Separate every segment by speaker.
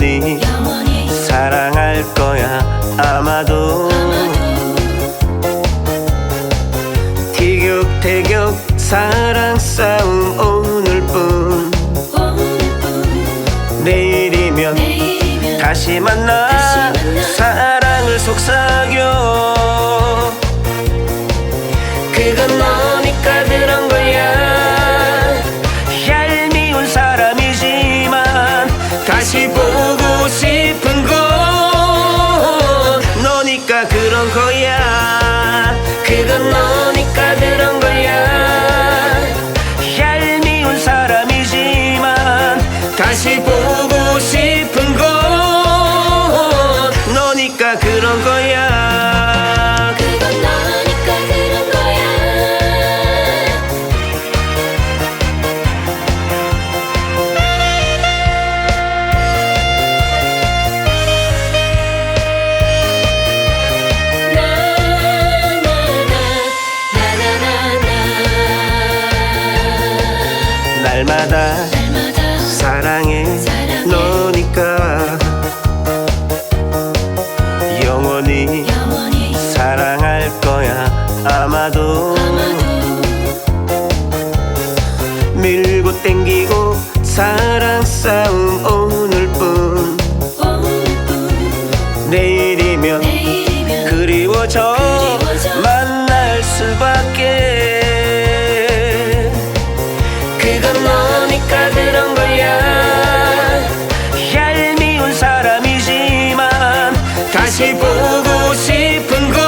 Speaker 1: 영원히 사랑할 거야 아마도 티격태격 사랑 싸움 오늘뿐 내일이면 다시 만나. 사랑을 속삭여 그건 너 no go yeah 영원히
Speaker 2: 영원히
Speaker 1: 사랑할 거야 아마도.
Speaker 2: 아마도.
Speaker 1: 밀고 땡기고 사랑 싸움 오늘뿐.
Speaker 2: 오늘뿐
Speaker 1: 내일이면
Speaker 2: 내일이면
Speaker 1: 그리워져.
Speaker 2: 그리워져.
Speaker 1: 만날 수밖에. 그건 너니까 그런 거야. 얄미운 사람이지만 다시 싶은 곳.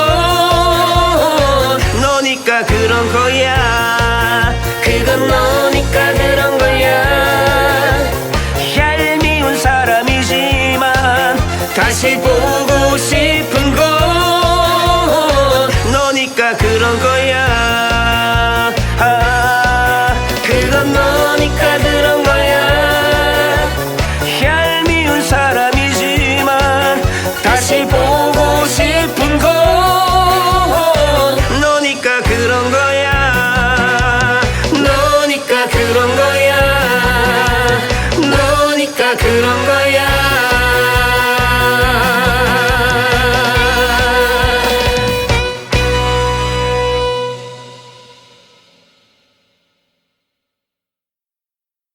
Speaker 1: 너니까 그런 거야. 그건 너니까 그런 거야. 얄미운 사람이지만 다시 보고 싶은 곳. 너니까 그런 거야.